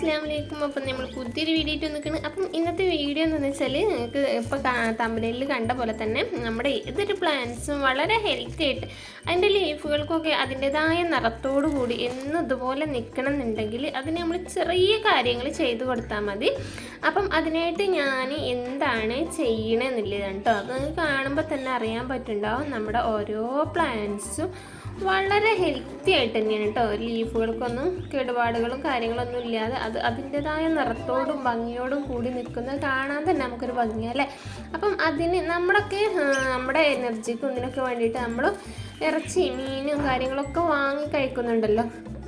അസ്സാം വലൈക്കും അപ്പം നമ്മൾ പുതിയൊരു വീഡിയോ ഇട്ട് നിൽക്കുന്നത് അപ്പം ഇന്നത്തെ വീഡിയോ എന്ന് വെച്ചാൽ നിങ്ങൾക്ക് ഇപ്പോൾ തമ്പനയിൽ കണ്ട പോലെ തന്നെ നമ്മുടെ ഏതൊരു പ്ലാന്റ്സും വളരെ ഹെൽത്തി ആയിട്ട് അതിന്റെ ലീഫുകൾക്കൊക്കെ അതിന്റെതായ നിറത്തോടു കൂടി എന്നും ഇതുപോലെ നിൽക്കണം എന്നുണ്ടെങ്കിൽ അതിന് നമ്മൾ ചെറിയ കാര്യങ്ങൾ ചെയ്തു കൊടുത്താൽ മതി. അപ്പം അതിനായിട്ട് ഞാൻ എന്താണ് ചെയ്യണമെന്നുള്ളതാണ് കേട്ടോ അത് കാണുമ്പോൾ തന്നെ അറിയാൻ പറ്റുന്നുണ്ടാവും. നമ്മുടെ ഓരോ പ്ലാന്റ്സും വളരെ ഹെൽത്തി ആയിട്ട് തന്നെയാണ് കേട്ടോ ലീഫുകൾക്കൊന്നും കേടുപാടുകളും കാര്യങ്ങളൊന്നും ഇല്ലാതെ അത് അതിന്റെതായ നിറത്തോടും ഭംഗിയോടും കൂടി നിൽക്കുന്നത് കാണാൻ തന്നെ നമുക്കൊരു ഭംഗിയല്ലേ അപ്പം അതിന് നമ്മളൊക്കെ നമ്മുടെ എനർജിക്കും ഇതിനൊക്കെ വേണ്ടിയിട്ട് നമ്മൾ ഇറച്ചി മീനും കാര്യങ്ങളൊക്കെ വാങ്ങി കഴിക്കുന്നുണ്ടല്ലോ.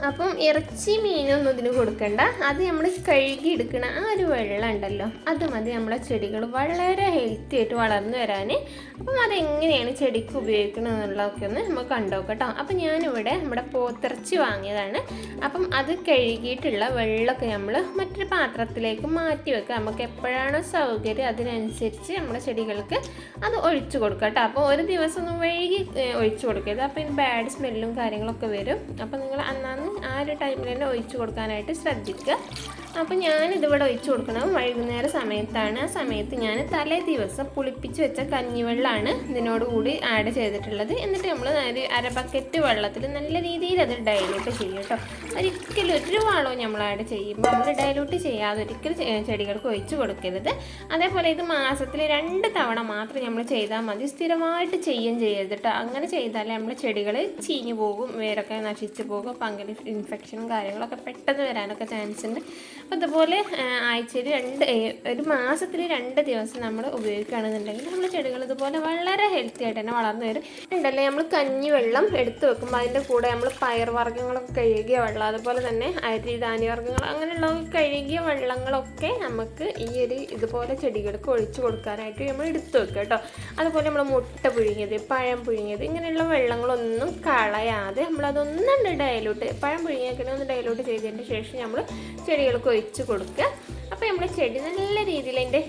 അപ്പം ഇറച്ചി മീനൊന്നും ഇതിന് കൊടുക്കണ്ട. അത് നമ്മൾ കഴുകി എടുക്കണ ആ ഒരു വെള്ളം ഉണ്ടല്ലോ അത് മതി നമ്മളെ ചെടികൾ. വളരെ ഹെൽത്തി ആയിട്ട് വളർന്നു വരാൻ അപ്പം അതെങ്ങനെയാണ് ചെടിക്ക് ഉപയോഗിക്കുന്നത് എന്നുള്ളതൊക്കെ ഒന്ന് നമുക്ക് കണ്ടോക്കട്ടോ. അപ്പം ഞാനിവിടെ നമ്മുടെ പോത്തിറച്ചി വാങ്ങിയതാണ്. അപ്പം അത് കഴുകിയിട്ടുള്ള വെള്ളമൊക്കെ നമ്മൾ മറ്റൊരു പാത്രത്തിലേക്ക് മാറ്റി വെക്കുക. നമുക്ക് എപ്പോഴാണോ സൗകര്യം അതിനനുസരിച്ച് നമ്മുടെ ചെടികൾക്ക് അത് ഒഴിച്ചു കൊടുക്കുക കേട്ടോ. അപ്പോൾ ഒരു ദിവസം ഒന്ന് വൈകി ഒഴിച്ചു കൊടുക്കരുത് അപ്പോൾ ഇതിന് ബാഡ് സ്മെല്ലും കാര്യങ്ങളൊക്കെ വരും. അപ്പം നിങ്ങൾ അന്നാന്ന് ആ ഒരു ടൈമിൽ തന്നെ ഒഴിച്ചു കൊടുക്കാനായിട്ട് ശ്രദ്ധിക്കുക. അപ്പോൾ ഞാനിതിവിടെ ഒഴിച്ചു കൊടുക്കണം. വൈകുന്നേര സമയത്താണ്. ആ സമയത്ത് ഞാൻ തലേ ദിവസം പുളിപ്പിച്ച് വെച്ച കഞ്ഞിവെള്ളമാണ് ഇതിനോട് കൂടി ആഡ് ചെയ്തിട്ടുള്ളത്. എന്നിട്ട് നമ്മൾ ഒരു അര ബക്കറ്റ് വെള്ളത്തിൽ നല്ല രീതിയിൽ അത് ഡൈലൂട്ട് ചെയ്യും കേട്ടോ. ഒരിക്കലും ഒരു വളവും നമ്മൾ ആഡ് ചെയ്യുമ്പോൾ നമ്മൾ ഡൈലൂട്ട് ചെയ്യാതെ ഒരിക്കലും ചെടികൾക്ക് ഒഴിച്ചു കൊടുക്കരുത്. അതേപോലെ ഇത് മാസത്തിൽ രണ്ട് തവണ മാത്രം നമ്മൾ ചെയ്താൽ മതി. സ്ഥിരമായിട്ട് ചെയ്യുകയും ചെയ്യരുത് കേട്ടോ അങ്ങനെ ചെയ്താലേ നമ്മൾ ചെടികൾ ചീഞ്ഞു പോകും വേരൊക്കെ നശിച്ചു പോകും അപ്പം അങ്ങനെ ഇൻഫെക്ഷനും കാര്യങ്ങളൊക്കെ പെട്ടെന്ന് വരാനൊക്കെ ചാൻസ് ഉണ്ട്. അപ്പോൾ അതുപോലെ ആഴ്ചയിൽ രണ്ട് ഒരു മാസത്തിൽ രണ്ട് ദിവസം നമ്മൾ ഉപയോഗിക്കുകയാണെന്നുണ്ടെങ്കിൽ നമ്മൾ ചെടികൾ ഇതുപോലെ വളരെ ഹെൽത്തി ആയിട്ട് തന്നെ വളർന്നു വരും. ഉണ്ടല്ലേ നമ്മൾ കഞ്ഞി വെള്ളം എടുത്തു വെക്കുമ്പോൾ അതിന്റെ കൂടെ നമ്മൾ പയർ വർഗങ്ങളൊക്കെ കഴുകിയ വെള്ളം അതുപോലെ തന്നെ അരി ധാന്യവർഗങ്ങൾ അങ്ങനെയുള്ള കഴുകിയ വെള്ളങ്ങളൊക്കെ നമുക്ക് ഈ ഒരു ഇതുപോലെ ചെടികൾക്ക് ഒഴിച്ചു കൊടുക്കാനായിട്ട് നമ്മൾ എടുത്തു വെക്കുക കേട്ടോ. അതുപോലെ നമ്മൾ മുട്ട പുഴുങ്ങിയത് പഴം പുഴുങ്ങിയത് ഇങ്ങനെയുള്ള വെള്ളങ്ങളൊന്നും കളയാതെ നമ്മളതൊന്നും ഡയലൂട്ട് പഴം പുഴുങ്ങിയൊക്കെ ഒന്ന് ഡയലൂട്ട് ചെയ്തതിന് ശേഷം നമ്മൾ ചെടികൾക്ക് ഒഴിച്ച് കൊടുക്കുക അപ്പോൾ നമ്മുടെ ചെടി നല്ല രീതിയിൽ അതിന്റെ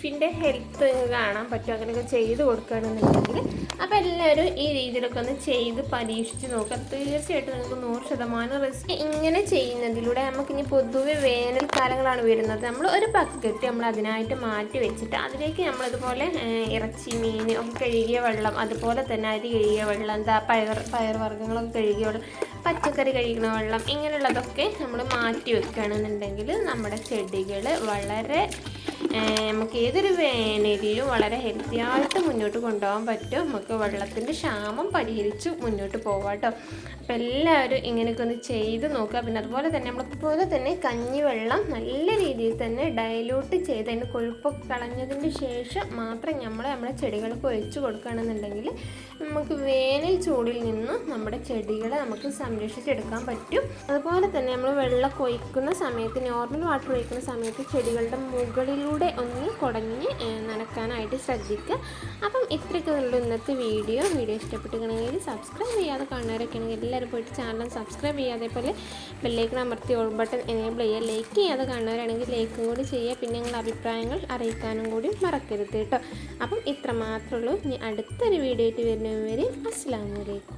ലീഫിന്റെ ഹെൽത്ത് കാണാൻ പറ്റും അങ്ങനെയൊക്കെ ചെയ്ത് കൊടുക്കുകയാണെന്നുണ്ടെങ്കിൽ അപ്പോൾ എല്ലാവരും ഈ രീതിയിലൊക്കെ ഒന്ന് ചെയ്ത് പരീക്ഷിച്ച് നോക്കുക തീർച്ചയായിട്ടും നിങ്ങൾക്ക് നൂറ് ശതമാനം റിസ്ക് ഇങ്ങനെ ചെയ്യുന്നതിലൂടെ നമുക്കിനി പൊതുവെ വേനൽക്കാലങ്ങളാണ് വരുന്നത്. നമ്മൾ ഒരു ബക്കറ്റ് നമ്മൾ അതിനായിട്ട് മാറ്റി വെച്ചിട്ട് അതിലേക്ക് നമ്മളിതുപോലെ ഇറച്ചി മീൻ ഒക്കെ കഴുകിയ വെള്ളം അതുപോലെ തന്നെ അരി കഴുകിയ വെള്ളം എന്താ പയർ പയർ വർഗങ്ങളൊക്കെ കഴുകിയ വെള്ളം പച്ചക്കറി കഴിക്കുന്ന വെള്ളം ഇങ്ങനെയുള്ളതൊക്കെ നമ്മൾ മാറ്റി വെക്കുകയാണെന്നുണ്ടെങ്കിൽ നമ്മുടെ ചെടികൾ വളരെ നമുക്ക് ഏതൊരു വേനലിലും വളരെ ഹെൽത്തി ആയിട്ട് മുന്നോട്ട് കൊണ്ടുപോകാൻ പറ്റും. നമുക്ക് വെള്ളത്തിന്റെ ക്ഷാമം പരിഹരിച്ച് മുന്നോട്ട് പോകാം കേട്ടോ അപ്പോൾ എല്ലാവരും ഇങ്ങനെയൊക്കെ ഒന്ന് ചെയ്ത് നോക്കുക. പിന്നെ അതുപോലെ തന്നെ നമ്മളതുപോലെ തന്നെ കഞ്ഞിവെള്ളം നല്ല രീതിയിൽ തന്നെ ഡയലൂട്ട് ചെയ്ത് അതിന്റെ കൊഴുപ്പൊക്കെ കളഞ്ഞതിന് ശേഷം മാത്രം നമ്മൾ നമ്മുടെ ചെടികൾക്ക് ഒഴിച്ചു കൊടുക്കുകയാണെന്നുണ്ടെങ്കിൽ നമുക്ക് വേനൽ ചൂടിൽ നിന്ന് നമ്മുടെ ചെടികളെ നമുക്ക് സംരക്ഷിച്ചെടുക്കാൻ പറ്റും. അതുപോലെ തന്നെ നമ്മൾ വെള്ളം ഒഴിക്കുന്ന സമയത്ത് നോർമൽ വാട്ടർ ഒഴിക്കുന്ന സമയത്ത് ചെടികളുടെ മുകളിലൂടെ ഒന്ന് കുടഞ്ഞ് നനക്കാനായിട്ട് ശ്രദ്ധിക്കുക. അപ്പം ഇത്രയൊക്കെ ഉള്ളൂ ഇന്നത്തെ വീഡിയോ. വീഡിയോ ഇഷ്ടപ്പെട്ടിരിക്കണമെങ്കിൽ സബ്സ്ക്രൈബ് ചെയ്യാതെ കാണുന്നവരൊക്കെ ആണെങ്കിൽ എല്ലാവരും പോയിട്ട് ചാനൽ സബ്സ്ക്രൈബ് ചെയ്യുക. അതേപോലെ ബെല്ലേക്ക് അമർത്തി ഓൾ ബട്ടൺ എനേബിൾ ചെയ്യുക. ലൈക്ക് ചെയ്യാതെ കാണുന്നവരാണെങ്കിൽ ലൈക്കും കൂടി ചെയ്യുക. പിന്നെ നിങ്ങളുടെ അഭിപ്രായങ്ങൾ അറിയിക്കാനും കൂടി മറക്കരുത് കേട്ടോ. അപ്പം ഇത്ര മാത്രമേ ഉള്ളൂ. ഇനി അടുത്തൊരു വീഡിയോ ആയിട്ട് വരുന്നവരെ അസ്സാം വലൈക്കും